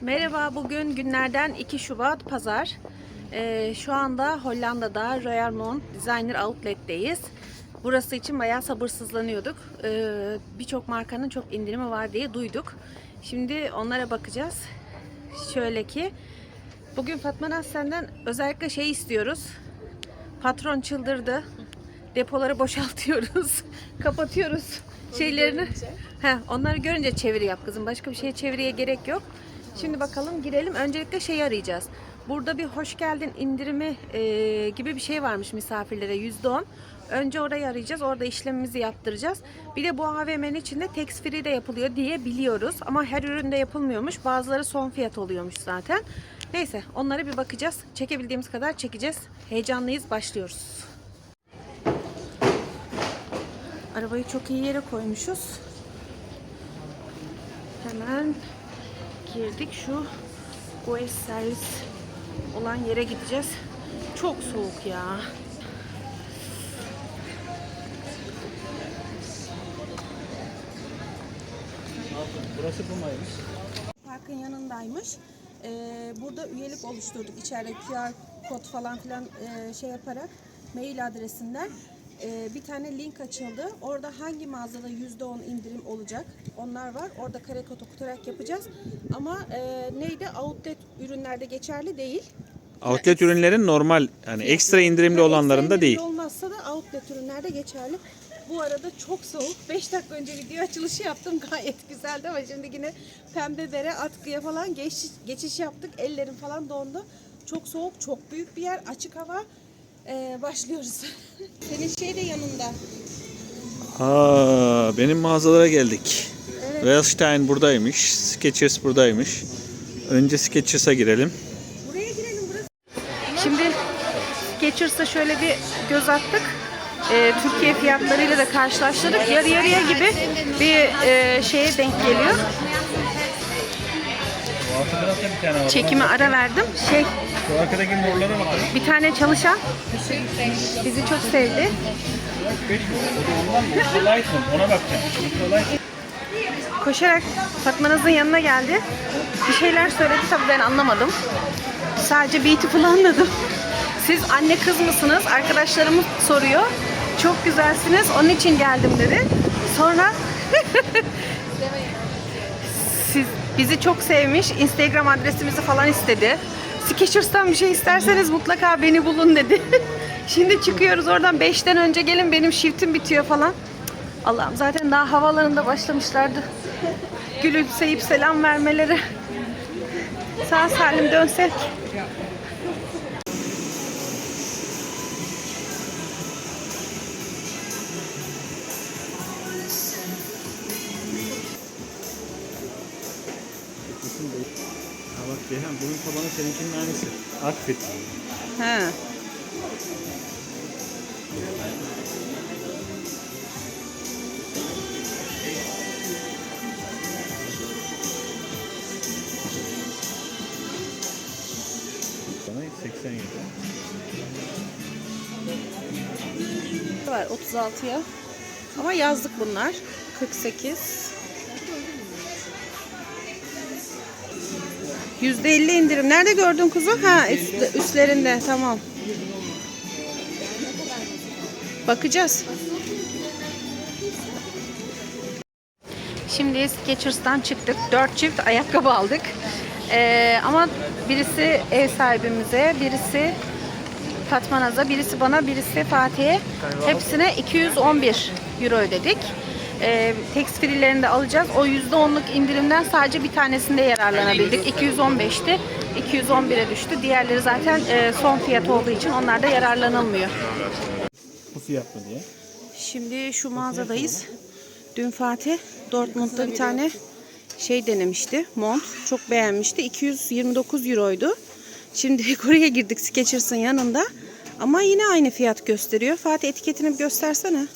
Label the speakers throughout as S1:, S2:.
S1: Merhaba, bugün günlerden 2 Şubat Pazar. Ee, şu anda Hollanda'da Royal Mount Designer Outlet'teyiz. Burası için bayağı sabırsızlanıyorduk. Ee, Birçok markanın çok indirimi var diye duyduk. Şimdi onlara bakacağız. Şöyle ki, bugün Fatma Naz senden özellikle şey istiyoruz. Patron çıldırdı. Depoları boşaltıyoruz. Kapatıyoruz şeylerini. Heh, onları görünce çeviri yap kızım. Başka bir şeye çeviriye gerek yok. Şimdi bakalım girelim. Öncelikle şeyi arayacağız. Burada bir hoş geldin indirimi e, gibi bir şey varmış misafirlere %10. Önce orayı arayacağız. Orada işlemimizi yaptıracağız. Bir de bu AVM'nin içinde tax free de yapılıyor diye biliyoruz. Ama her üründe yapılmıyormuş. Bazıları son fiyat oluyormuş zaten. Neyse onlara bir bakacağız. Çekebildiğimiz kadar çekeceğiz. Heyecanlıyız. Başlıyoruz. Arabayı çok iyi yere koymuşuz. Hemen girdik şu Goes servis olan yere gideceğiz. Çok soğuk ya.
S2: Burası bu maymış.
S1: Parkın yanındaymış. Ee, burada üyelik oluşturduk. İçeride QR kod falan filan e, şey yaparak mail adresinden e, bir tane link açıldı. Orada hangi mağazada %10 indirim olacak onlar var. Orada kare kod okutarak yapacağız. Ama e, neydi? Outlet ürünlerde geçerli değil.
S2: Outlet ürünlerin normal yani ekstra indirimli olanlarında değil.
S1: olmazsa da outlet ürünlerde geçerli. Bu arada çok soğuk. 5 dakika önce video açılışı yaptım. Gayet güzeldi ama şimdi yine pembe bere atkıya falan geç, geçiş yaptık. Ellerim falan dondu. Çok soğuk, çok büyük bir yer. Açık hava. Ee, başlıyoruz. Senin şey de yanında.
S2: Aa, benim mağazalara geldik. Wellstein buradaymış. Skechers buradaymış. Önce Skechers'a girelim.
S1: Buraya girelim burası. Şimdi Skechers'a şöyle bir göz attık. Ee, Türkiye fiyatlarıyla da karşılaştırdık. Yarı yarıya gibi bir e, şeye denk geliyor. Çekime ara verdim. Şey
S2: Şu arkadaki morlara bakalım.
S1: bir tane çalışan bizi çok sevdi.
S2: Ondan mı? Ultralight mı? Ona bakacağım.
S1: Koşarak Fatma Naz'ın yanına geldi. Bir şeyler söyledi tabii ben anlamadım. Sadece beautiful anladım. Siz anne kız mısınız? Arkadaşlarım soruyor. Çok güzelsiniz. Onun için geldim dedi. Sonra bizi çok sevmiş. Instagram adresimizi falan istedi. Skechers'tan bir şey isterseniz mutlaka beni bulun dedi. Şimdi çıkıyoruz oradan 5'ten önce gelin benim shiftim bitiyor falan. Allah'ım zaten daha havalarında başlamışlardı. Gülümseyip selam vermeleri. Sağ salim dönsek.
S2: Ceyhan bunun tabanı seninkinin aynısı. Akfit.
S1: He.
S2: Bana 87.
S1: Var 36'ya. Ama yazlık bunlar. 48. %50 indirim. Nerede gördün kuzu? Ha üst- üstlerinde. Tamam. Bakacağız. Şimdi Skechers'tan çıktık. 4 çift ayakkabı aldık. Ee, ama birisi ev sahibimize, birisi Fatma Naz'a, birisi bana, birisi Fatih'e. Hepsine 211 euro ödedik. Ee, tax free'lerini de alacağız. O %10'luk indirimden sadece bir tanesinde yararlanabildik. 215'ti. 211'e düştü. Diğerleri zaten e, son fiyat olduğu için onlarda yararlanılmıyor.
S2: Bu fiyat mı diye.
S1: Şimdi şu mağazadayız. Dün Fatih Dortmund'da bir tane şey denemişti. Mont. Çok beğenmişti. 229 euroydu. Şimdi oraya girdik Skechers'ın yanında. Ama yine aynı fiyat gösteriyor. Fatih etiketini bir göstersene.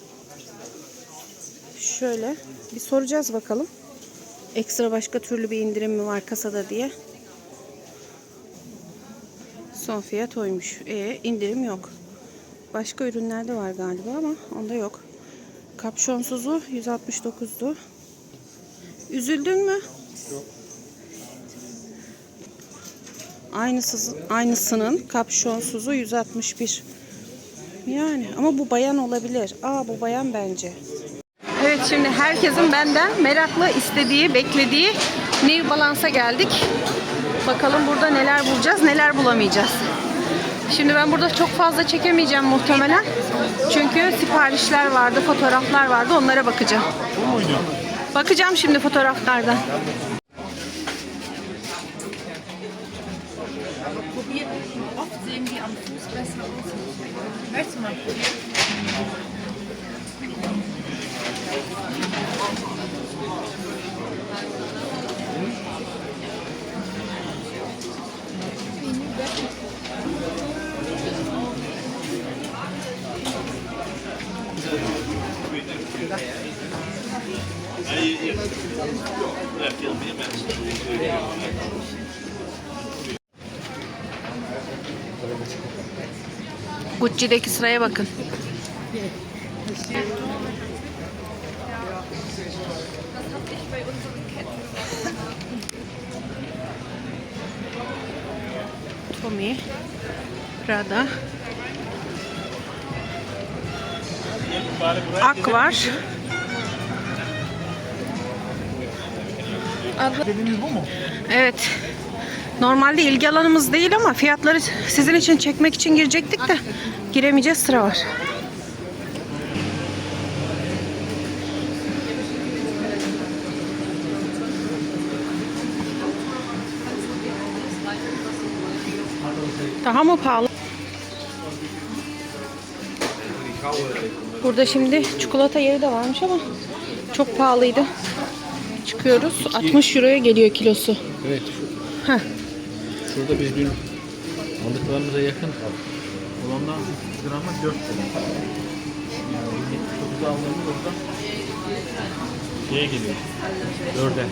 S1: Şöyle bir soracağız bakalım. Ekstra başka türlü bir indirim mi var kasada diye. Son fiyat oymuş. E indirim yok. Başka ürünlerde var galiba ama onda yok. Kapşonsuzu 169'du. Üzüldün mü? Aynısı, aynısının kapşonsuzu 161. Yani ama bu bayan olabilir. Aa bu bayan bence. Evet şimdi herkesin benden meraklı istediği, beklediği New Balance'a geldik. Bakalım burada neler bulacağız, neler bulamayacağız. Şimdi ben burada çok fazla çekemeyeceğim muhtemelen. Çünkü siparişler vardı, fotoğraflar vardı. Onlara bakacağım. Bakacağım şimdi fotoğraflardan. Gucci'deki sıraya bakın. Tommy, Prada, Ak var. Evet. Normalde ilgi alanımız değil ama fiyatları sizin için çekmek için girecektik de giremeyeceğiz sıra var. Daha mı pahalı? Burada şimdi çikolata yeri de varmış ama çok pahalıydı. Çıkıyoruz. 60 euroya geliyor kilosu.
S2: Evet.
S1: Heh.
S2: Şurada biz dün aldıklarımıza yakın olandan grama 4 lira. Yani 79'a aldığımız orada şeye geliyor. 4'e.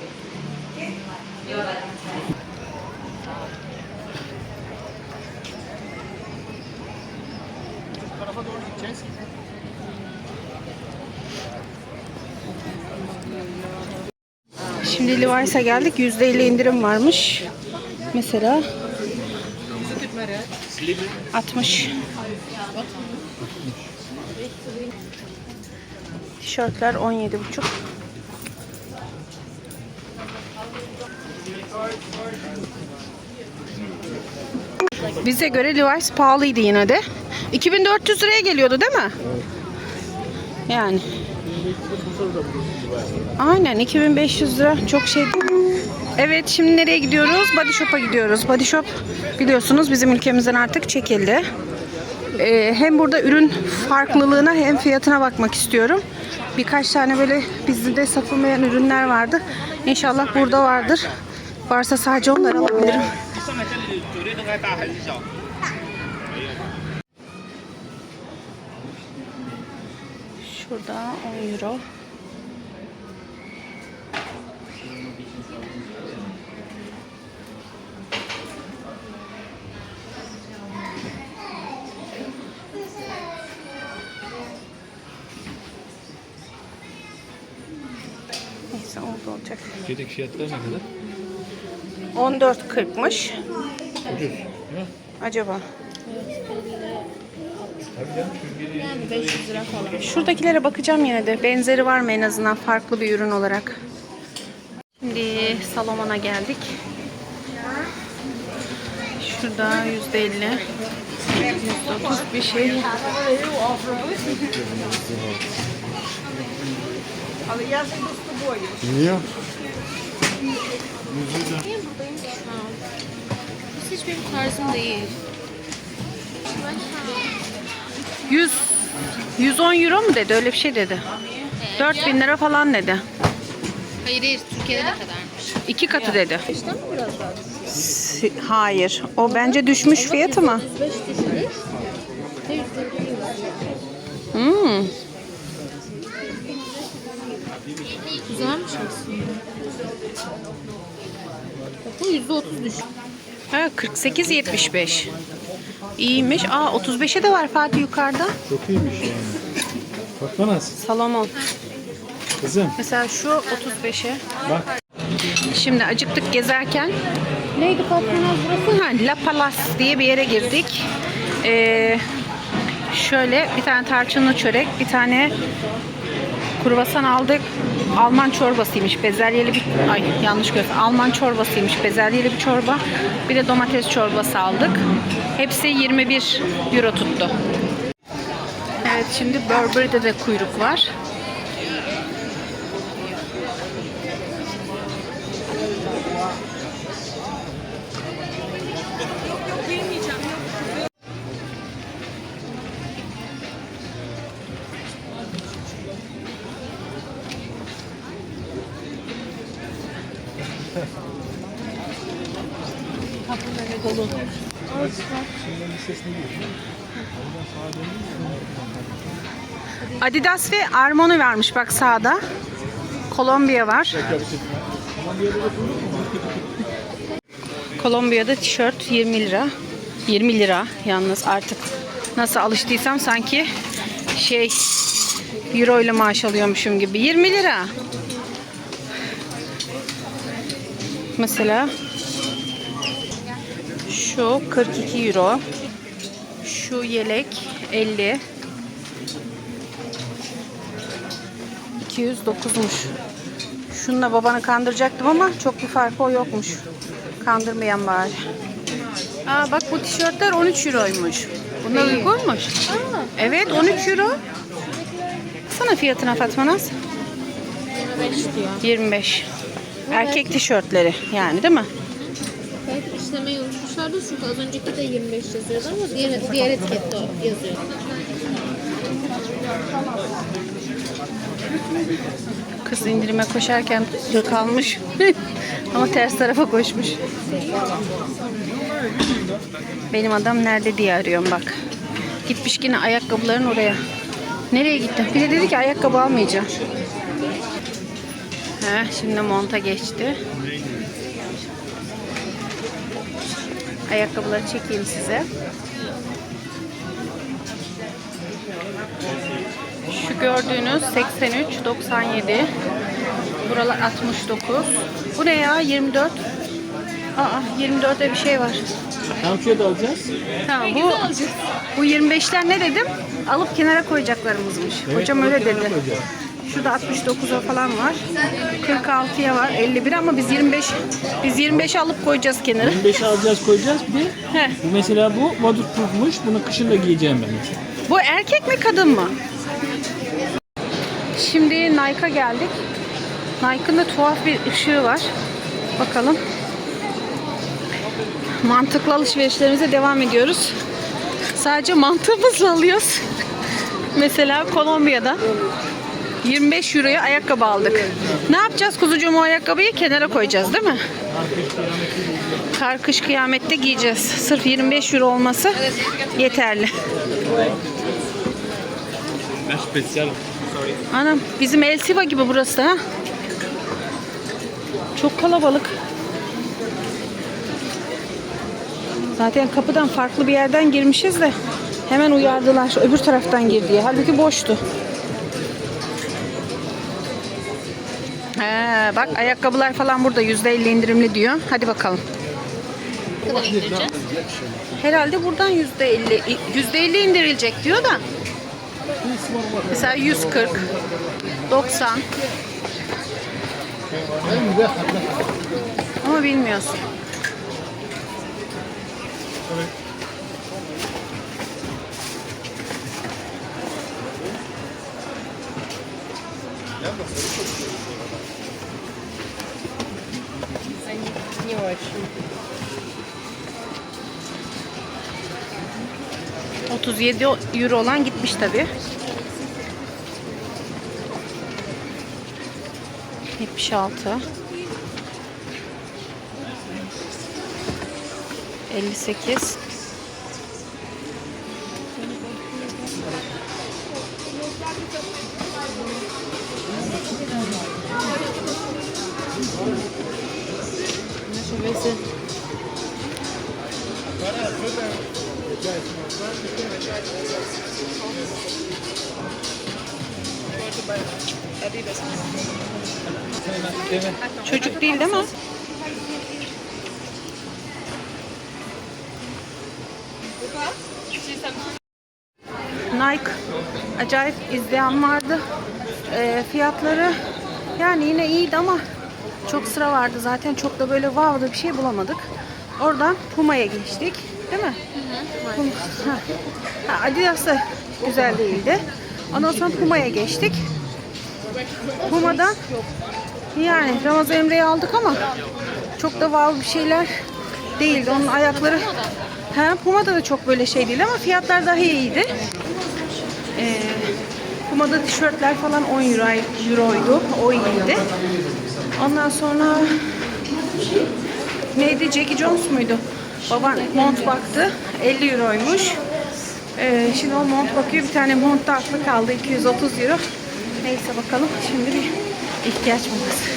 S1: Şimdi Levi's'a geldik. %50 indirim varmış. Mesela 60. Tişörtler 17,5. Bize göre Levi's pahalıydı yine de. 2400 liraya geliyordu değil mi? Yani. Aynen 2500 lira çok şey. Evet şimdi nereye gidiyoruz? Body Shop'a gidiyoruz. Body Shop biliyorsunuz bizim ülkemizden artık çekildi. Ee, hem burada ürün farklılığına hem fiyatına bakmak istiyorum. Birkaç tane böyle bizde satılmayan ürünler vardı. İnşallah burada vardır. Varsa sadece onları alabilirim. Şurada 10 euro. Neyse oldu olacak.
S2: Türkiye'deki fiyatlar ne kadar?
S1: 14.40'mış.
S2: Ucuz.
S1: Acaba.
S2: Tabii canım Türkiye'de
S3: Yani 500 lira falan.
S1: Şuradakilere bakacağım yine de. Benzeri var mı en azından farklı bir ürün olarak. Şimdi Salomon'a geldik. Şurada yüzde elli. Otuz bir şey.
S3: Niye? Hiç benim tarzım değil. Ben şu an
S1: 100 110 euro mu dedi? Öyle bir şey dedi. 4000 lira falan dedi.
S3: Hayır hayır Türkiye'de ne kadarmış?
S1: İki katı dedi. Hayır. O bence düşmüş fiyatı mı?
S3: 105 kişilik.
S1: Hmm.
S4: Güzelmiş aslında. Bu yüzde otuz düşük.
S1: Ha 48.75. İyiymiş. Aa 35'e de var Fatih yukarıda.
S5: Çok iyiymiş yani. Fatma Naz.
S1: Salomon.
S5: Kızım
S1: Mesela şu 35'e.
S5: bak.
S1: Şimdi acıktık gezerken. Neydi Fatma Naz burası? Ha, La Palace diye bir yere girdik. Ee, şöyle bir tane tarçınlı çörek, bir tane kruvasan aldık. Alman çorbasıymış. Bezelyeli bir ay yanlış gördüm. Alman çorbasıymış. Bezelyeli bir çorba. Bir de domates çorbası aldık. Hepsi 21 euro tuttu. Evet şimdi Burberry'de de kuyruk var. Adidas ve Armani varmış bak sağda. Kolombiya var. Kolombiya'da tişört 20 lira. 20 lira yalnız artık nasıl alıştıysam sanki şey euro ile maaş alıyormuşum gibi. 20 lira. Mesela şu 42 euro. Şu yelek 50. 209'muş. Şununla babanı kandıracaktım ama çok bir farkı o yokmuş. Kandırmayan bari. Aa bak bu tişörtler 13 euroymuş. Bunlar uygunmuş. Evet 13 euro. Sana fiyatına Fatma Naz.
S4: 25 diyor.
S1: 25. Erkek tişörtleri yani değil mi?
S4: Belki işlemeyi unutmuşlardı çünkü az önceki de 25 yazıyordu ama diğer, diğer etikette o yazıyor.
S1: Kız indirime koşarken kalmış. Ama ters tarafa koşmuş. Benim adam nerede diye arıyorum bak. Gitmiş yine ayakkabıların oraya. Nereye gitti? Bir de dedi ki ayakkabı almayacağım. Heh, şimdi monta geçti. Ayakkabıları çekeyim size. Şu gördüğünüz 83, 97. Buralar 69. Bu ne ya? 24. Aa 24'te bir şey var.
S5: Tam fiyat alacağız.
S1: Tamam bu bu 25'ler ne dedim? Alıp kenara koyacaklarımızmış. Hocam öyle dedi. Şurada 69'a falan var. 46'ya var, 51 ama biz 25 biz 25 alıp koyacağız kenara.
S5: 25 alacağız koyacağız. Bir
S1: Heh.
S5: bu mesela bu waterproof'muş. Bunu kışın da giyeceğim ben mesela.
S1: Bu erkek mi kadın mı? Şimdi Nike'a geldik. Nike'ın da tuhaf bir ışığı var. Bakalım. Mantıklı alışverişlerimize devam ediyoruz. Sadece mantığımızla alıyoruz. Mesela Kolombiya'da 25 euroya ayakkabı aldık. Ne yapacağız kuzucuğum o ayakkabıyı? Kenara koyacağız değil mi? Kar kış kıyamette giyeceğiz. Sırf 25 euro olması yeterli.
S5: Ben.
S1: Anam bizim El Siva gibi burası da ha. Çok kalabalık. Zaten kapıdan farklı bir yerden girmişiz de hemen uyardılar öbür taraftan gir diye. Halbuki boştu. He, bak ayakkabılar falan burada %50 indirimli diyor. Hadi bakalım. Herhalde buradan %50 %50 indirilecek diyor da. Mesela 140, 90. Ama bilmiyorsun. ...37 euro olan gitmiş tabii. 76 58
S4: Kaç
S1: Çocuk değil değil mi? Nike acayip izleyen vardı. Ee, fiyatları yani yine iyiydi ama çok sıra vardı zaten çok da böyle wow da bir şey bulamadık. Oradan Puma'ya geçtik. Değil mi? Ha, Adidas da güzel değildi. Ondan sonra Puma'ya geçtik. Puma'dan yani Ramazan Emre'yi aldık ama çok da wow bir şeyler değildi. Onun ayakları He, Puma'da da çok böyle şey değil ama fiyatlar daha iyiydi. Ee, Puma'da tişörtler falan 10 euro, euroydu. O iyiydi. Ondan sonra neydi? Jackie Jones muydu? Baban mont baktı. 50 euroymuş. Ee, şimdi o mont bakıyor. Bir tane mont da aklı kaldı. 230 euro. Neyse bakalım. Şimdi bir ihtiyaç molası.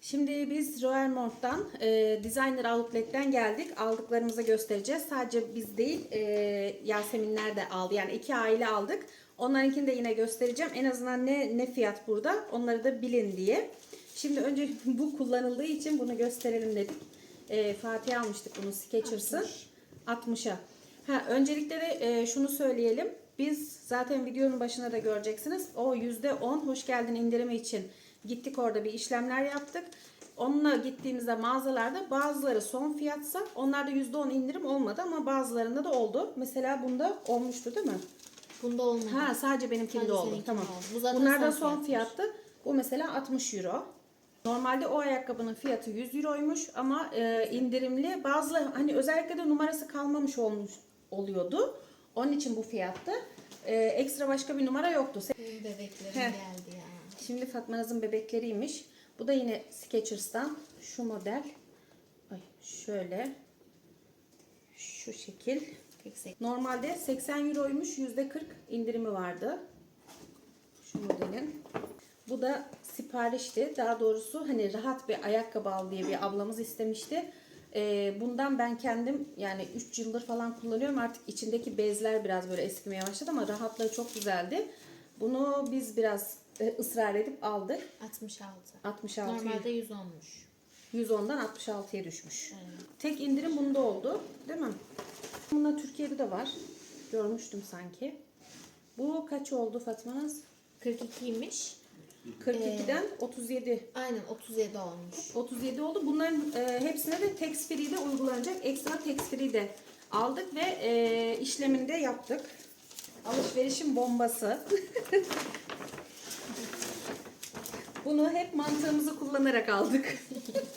S1: Şimdi biz Royal Mont'tan, e, Designer Outlet'ten geldik. Aldıklarımızı göstereceğiz. Sadece biz değil, e, Yaseminler de aldı. Yani iki aile aldık. Onlarınkini de yine göstereceğim. En azından ne ne fiyat burada, onları da bilin diye. Şimdi önce bu kullanıldığı için bunu gösterelim dedik. E, Fatih almıştık bunu Skechers'ın. 60'a. Ha, öncelikle de e, şunu söyleyelim. Biz zaten videonun başına da göreceksiniz. O %10 hoş geldin indirimi için gittik orada bir işlemler yaptık. Onunla gittiğimizde mağazalarda bazıları son fiyatsa onlarda %10 indirim olmadı ama bazılarında da oldu. Mesela bunda olmuştu değil mi?
S3: Bunda olmadı.
S1: Ha sadece benimkinde
S3: Sadece
S1: oldu. Tamam.
S3: oldu. Bu zaten
S1: Bunlardan
S3: son
S1: son fiyattı. Bu mesela 60 euro. Normalde o ayakkabının fiyatı 100 euroymuş ama e, indirimli. Bazı hani özellikle de numarası kalmamış olmuş oluyordu. Onun için bu fiyattı. E, ekstra başka bir numara yoktu.
S3: Benim bebeklerim
S1: Heh.
S3: geldi ya.
S1: Şimdi Fatma Naz'ın bebekleriymiş. Bu da yine Skechers'tan şu model. Ay şöyle. Şu şekil. Normalde 80 euroymuş. %40 indirimi vardı. Şu modelin. Bu da siparişti. Daha doğrusu hani rahat bir ayakkabı al diye bir ablamız istemişti. Ee, bundan ben kendim yani 3 yıldır falan kullanıyorum. Artık içindeki bezler biraz böyle eskimeye başladı ama rahatlığı çok güzeldi. Bunu biz biraz e, ısrar edip aldık.
S3: 66.
S1: 66
S3: Normalde 110'muş.
S1: 110'dan 66'ya düşmüş.
S3: Aynen.
S1: Tek indirim bunda oldu. Değil mi? Bunda Türkiye'de de var. Görmüştüm sanki. Bu kaç oldu Fatma Naz?
S3: 42'ymiş.
S1: 42'den 37
S3: Aynen 37 olmuş.
S1: 37 oldu. Bunların e, hepsine de tax free de uygulanacak. Ekstra tax free de aldık ve e, işlemini de yaptık. Alışverişin bombası. Bunu hep mantığımızı kullanarak aldık.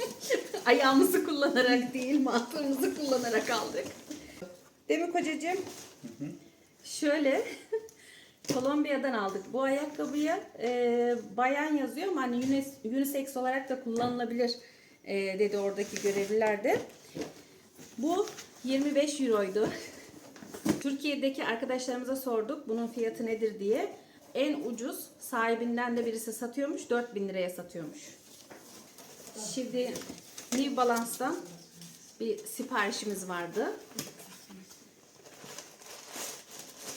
S1: Ayağımızı kullanarak değil, mantığımızı kullanarak aldık. Değil mi kocacığım? Şöyle Kolombiya'dan aldık. Bu ayakkabıyı e, bayan yazıyor ama hani unis- unisex olarak da kullanılabilir e, dedi oradaki görevliler de. Bu 25 euroydu. Türkiye'deki arkadaşlarımıza sorduk bunun fiyatı nedir diye. En ucuz sahibinden de birisi satıyormuş 4000 liraya satıyormuş. Şimdi New Balance'dan bir siparişimiz vardı.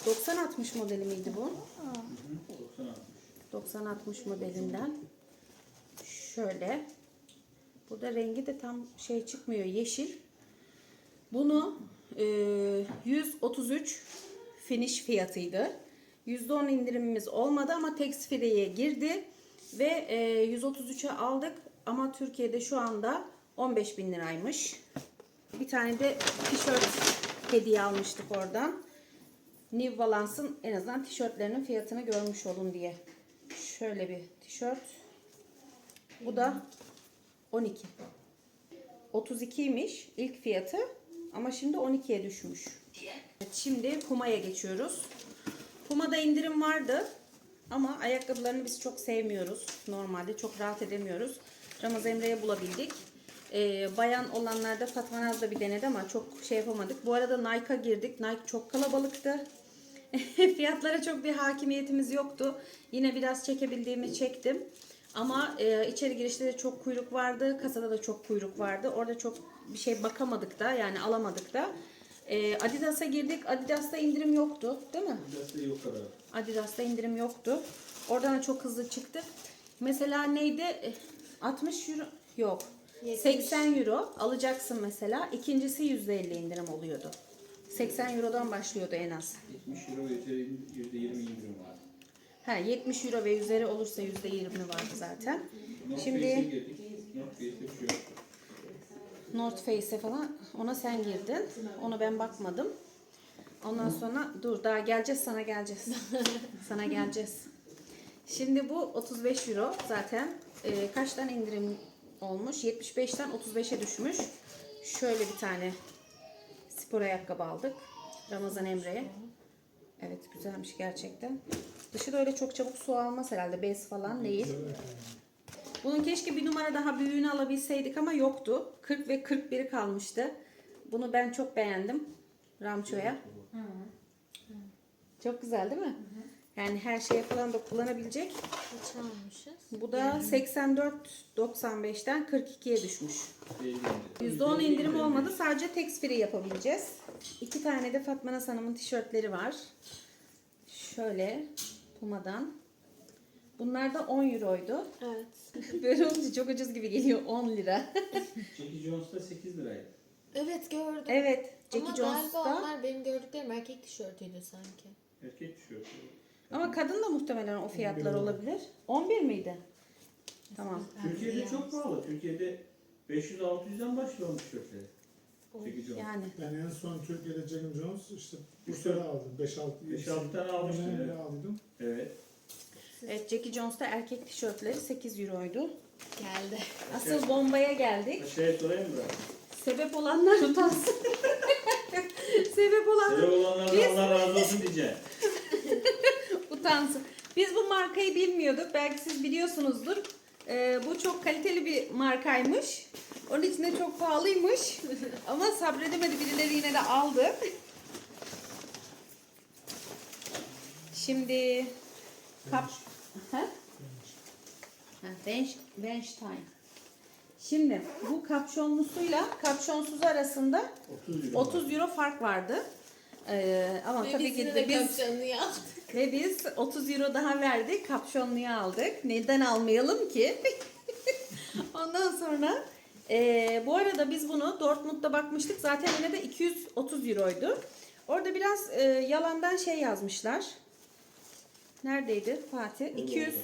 S1: 90-60 modeli miydi bu? 90-60 modelinden. Şöyle. Burada rengi de tam şey çıkmıyor. Yeşil. Bunu e, 133 finish fiyatıydı. %10 indirimimiz olmadı ama free'ye girdi. Ve e, 133'e aldık. Ama Türkiye'de şu anda 15 bin liraymış. Bir tane de tişört hediye almıştık oradan. New Balance'ın en azından tişörtlerinin fiyatını görmüş olun diye. Şöyle bir tişört. Bu da 12. 32'ymiş ilk fiyatı ama şimdi 12'ye düşmüş. Evet, şimdi Puma'ya geçiyoruz. Puma'da indirim vardı ama ayakkabılarını biz çok sevmiyoruz. Normalde çok rahat edemiyoruz. Ramaz Emre'ye bulabildik. Ee, bayan olanlarda Fatma Naz da bir denedi ama çok şey yapamadık. Bu arada Nike'a girdik. Nike çok kalabalıktı. Fiyatlara çok bir hakimiyetimiz yoktu. Yine biraz çekebildiğimi çektim. Ama e, içeri girişte de çok kuyruk vardı. Kasada da çok kuyruk vardı. Orada çok bir şey bakamadık da yani alamadık da. E, Adidas'a girdik. Adidas'ta indirim yoktu değil mi? Adidas'ta indirim yoktu. Oradan da çok hızlı çıktık. Mesela neydi? Eh, 60 euro yok.
S3: Yetmiş.
S1: 80 euro alacaksın mesela. İkincisi %50 indirim oluyordu. 80 eurodan başlıyordu en az.
S2: 70 euro üzeri %20 indirim var.
S1: Ha 70 euro ve üzeri olursa %20 vardı zaten. Şimdi
S2: Face'e bir şey.
S1: North Face'e falan ona sen girdin. Ona ben bakmadım. Ondan sonra dur daha geleceğiz sana geleceğiz. sana geleceğiz. Şimdi bu 35 euro zaten e, kaçtan indirim olmuş? 75'ten 35'e düşmüş. Şöyle bir tane spor ayakkabı aldık. Ramazan Emre'ye. Evet güzelmiş gerçekten. Dışı da öyle çok çabuk su almaz herhalde. Bez falan değil. Bunun keşke bir numara daha büyüğünü alabilseydik ama yoktu. 40 ve 41 kalmıştı. Bunu ben çok beğendim. Ramço'ya. Çok güzel değil mi? Yani her şeye falan da kullanabilecek.
S3: Kaç almışız?
S1: Bu da 84.95'ten 42'ye düşmüş. %10 indirim olmadı. Sadece tax free yapabileceğiz. İki tane de Fatma Hanım'ın tişörtleri var. Şöyle Puma'dan. Bunlar da 10 euroydu.
S3: Evet.
S1: Böyle olunca çok ucuz gibi geliyor 10 lira.
S2: Jackie Jones'ta 8 liraydı.
S3: Evet gördüm.
S1: evet, Jackie
S3: Ama galiba
S1: Jones'ta.
S3: onlar benim gördüklerim erkek tişörtüydü sanki.
S2: Erkek tişörtü.
S1: Ama kadın da muhtemelen o fiyatlar olabilir. 11 miydi? Tamam.
S2: Türkiye'de çok pahalı. Türkiye'de 500-600'den başlıyor onun tişörtleri. Jackie Jones.
S1: Yani
S6: Ben en son Türkiye'de Jack Jones işte bu
S2: dört-
S6: aldım. 5-6
S2: 5-6 tane almıştım, evet.
S6: aldım.
S2: Evet.
S1: evet Jackie Jones'ta erkek tişörtleri 8 euroydu.
S3: Geldi.
S1: Asıl bombaya geldik.
S2: Şey sorayım mı?
S1: Sebep olanlar utansın. Sebep olanlar
S2: Sebep olanlardan Allah razı olsun diyeceğim.
S1: utansın. Biz bu markayı bilmiyorduk. Belki siz biliyorsunuzdur. Ee, bu çok kaliteli bir markaymış. Onun için de çok pahalıymış. Ama sabredemedi birileri yine de aldı. Şimdi kap ha? Ha, Bench, Benstein. Şimdi bu kapşonlusuyla kapşonsuzu arasında
S2: 30 euro.
S1: 30 euro fark vardı. Ee, ama tabii ki de biz ve biz 30 euro daha verdik. Kapşonluyu aldık. Neden almayalım ki? Ondan sonra eee, bu arada biz bunu Dortmund'da bakmıştık. Zaten yine de 230 euroydu. Orada biraz eee, yalandan şey yazmışlar. Neredeydi Fatih? 200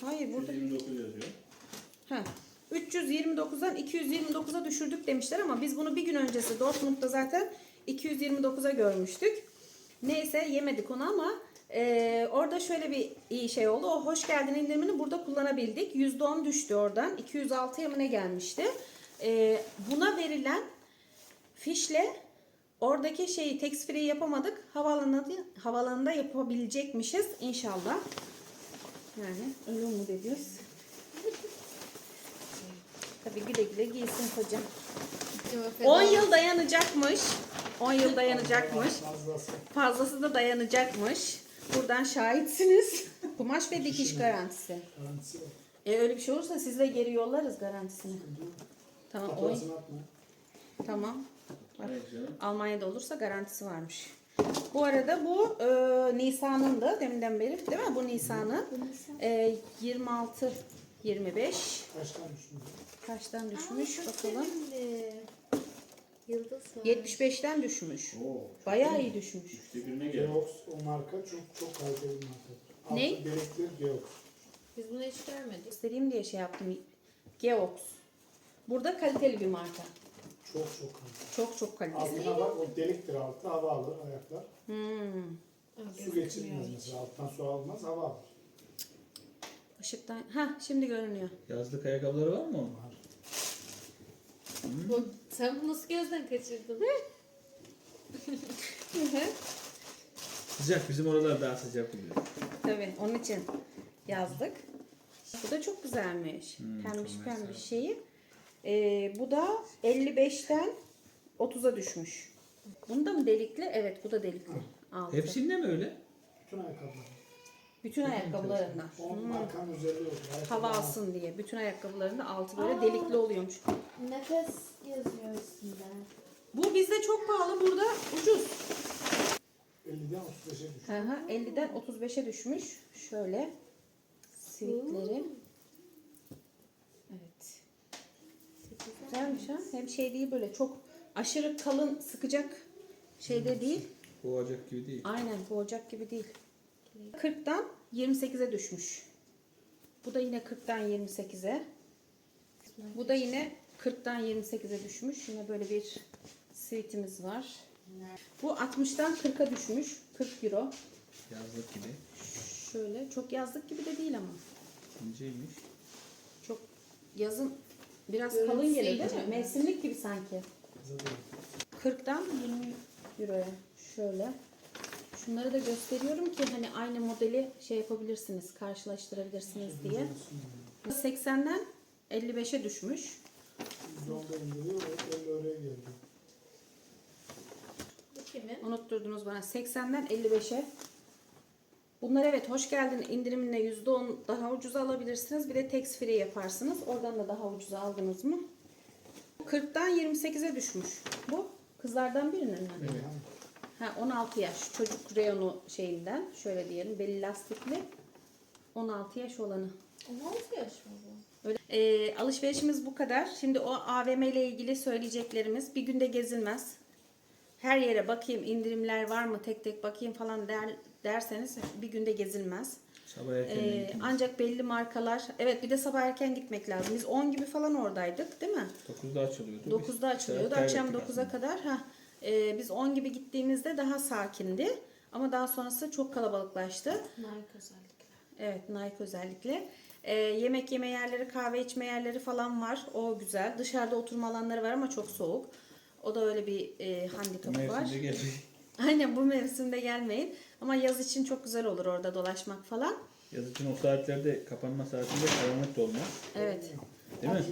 S1: Hayır burada
S2: 129 yazıyor.
S1: Ha. 329'dan 229'a düşürdük demişler ama biz bunu bir gün öncesi Dortmund'da zaten 229'a görmüştük. Neyse yemedik onu ama e, orada şöyle bir iyi şey oldu. O hoş geldin indirimini burada kullanabildik. %10 düştü oradan. 206'ya mı ne gelmişti? E, buna verilen fişle oradaki şeyi tax free yapamadık. Havaalanında, havaalanında yapabilecekmişiz inşallah. Yani öyle umut ediyoruz. Tabii güle güle giysin kocam. 10 yıl dayanacakmış. 10 yıl dayanacakmış.
S6: Fazlası.
S1: Fazlası da dayanacakmış. Buradan şahitsiniz. Kumaş ve dikiş garantisi.
S6: Garantisi var.
S1: E öyle bir şey olursa sizle geri yollarız garantisini. Tamam. O,
S6: Faturasını atma.
S1: tamam. Bak. Almanya'da olursa garantisi varmış. Bu arada bu e, Nisan'ın da deminden beri değil mi? Bu Nisan'ın e, 26 25
S6: Kaçtan düşündün?
S1: kaçtan düşmüş bakalım.
S3: Yıldız var.
S1: 75'ten düşmüş.
S2: Oo.
S1: Bayağı iyi düşmüş.
S2: Üçte birine geldi.
S6: Geox o marka çok çok kaliteli bir marka.
S1: Ne?
S6: Delikli Geox.
S3: Biz bunu hiç görmedik.
S1: göstereyim diye şey yaptım. Geox. Burada kaliteli bir marka.
S6: Çok çok kaliteli.
S1: Çok çok kaliteli.
S6: Altına bak o deliktir altı hava alır ayaklar.
S1: Hmm.
S6: Su geçirmez mesela alttan su almaz hava alır.
S1: Işıktan. Ha şimdi görünüyor.
S2: Yazlık ayakkabıları var mı?
S6: Var.
S3: Bu, sen bunu nasıl gözden kaçırdın?
S2: Sıcak. Bizim oralar daha sıcak oluyor.
S1: Tabii onun için yazdık. Bu da çok güzelmiş. pembiş pembiş şeyi. Ee, bu da 55'ten 30'a düşmüş. Bunda mı delikli? Evet bu da delikli. Altı.
S2: Hepsinde mi öyle?
S6: Bütün ayakkabılar.
S1: Bütün ayakkabılarında.
S6: O
S1: Hmm.
S6: markanın özelliği olur.
S1: Hava alsın diye. Bütün ayakkabılarında altı böyle delikli oluyormuş.
S3: Nefes yazıyor üstünde.
S1: Bu bizde çok pahalı burada ucuz.
S6: Ee, 50'den 35'e düştü.
S1: Aha, 50'den 35'e düşmüş. Şöyle sivitleri. Evet. Güzelmiş ha. Hem şey değil böyle çok aşırı kalın sıkacak şeyde değil.
S2: Boğacak gibi değil.
S1: Aynen boğacak gibi değil. 40'tan 28'e düşmüş. Bu da yine 40'tan 28'e. Bu da yine 40'tan 28'e düşmüş. Yine böyle bir sivitimiz var. Bu 60'tan 40'a düşmüş. 40 euro.
S2: Yazlık gibi.
S1: Şöyle çok yazlık gibi de değil ama.
S2: İnceymiş.
S1: Çok yazın biraz
S3: Görüntüsü
S1: kalın gelir değil mi? Mevsimlik gibi sanki. 40'tan 20 euroya şöyle. Şunları da gösteriyorum ki hani aynı modeli şey yapabilirsiniz, karşılaştırabilirsiniz diye. 80'den 55'e düşmüş.
S6: %10'da indiriyor, 50 oraya geldi.
S3: Bu kimin?
S1: Unutturdunuz bana. 80'den 55'e. Bunlar evet hoş geldin indirimle %10 daha ucuza alabilirsiniz. Bir de tax free yaparsınız. Oradan da daha ucuza aldınız mı? 40'tan 28'e düşmüş. Bu kızlardan birinin mi? Ha 16 yaş çocuk reyonu şeyinden şöyle diyelim belli lastikli 16 yaş olanı.
S3: 16 yaş mı bu?
S1: Öyle. Ee, alışverişimiz bu kadar. Şimdi o AVM ile ilgili söyleyeceklerimiz bir günde gezilmez. Her yere bakayım indirimler var mı tek tek bakayım falan der, derseniz bir günde gezilmez.
S2: Sabah erken
S1: Ee, ancak belli markalar evet bir de sabah erken gitmek lazım. Biz 10 gibi falan oradaydık değil mi?
S2: 9'da açılıyordu.
S1: 9'da açılıyordu. Akşam 9'a kadar. Ha, e, biz 10 gibi gittiğimizde daha sakindi. Ama daha sonrası çok kalabalıklaştı.
S3: Nike özellikle.
S1: Evet Nike özellikle. E, yemek yeme yerleri, kahve içme yerleri falan var. O güzel. Dışarıda oturma alanları var ama çok soğuk. O da öyle bir e, handikapı var. Aynen bu mevsimde gelmeyin. Ama yaz için çok güzel olur orada dolaşmak falan.
S2: Yaz için o saatlerde kapanma saatinde karanlık da olmaz.
S1: Evet.
S2: Değil mi?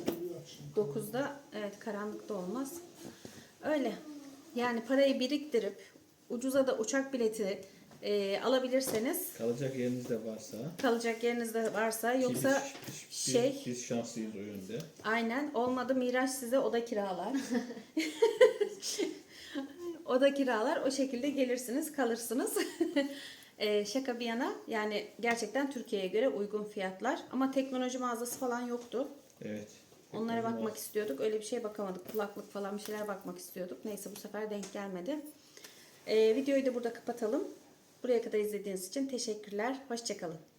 S1: 9'da evet karanlıkta olmaz. Öyle. Yani parayı biriktirip ucuza da uçak bileti e, alabilirseniz
S2: Kalacak yeriniz de varsa.
S1: kalacak yeriniz de varsa
S2: ki
S1: yoksa
S2: biz, biz,
S1: şey
S2: biz şanslıyız o yönde.
S1: aynen olmadı Miraç size oda kiralar. oda kiralar o şekilde gelirsiniz kalırsınız. E, şaka bir yana yani gerçekten Türkiye'ye göre uygun fiyatlar ama teknoloji mağazası falan yoktu.
S2: Evet.
S1: Onlara bakmak istiyorduk. Öyle bir şeye bakamadık. Kulaklık falan bir şeyler bakmak istiyorduk. Neyse bu sefer denk gelmedi. Ee, videoyu da burada kapatalım. Buraya kadar izlediğiniz için teşekkürler. Hoşçakalın.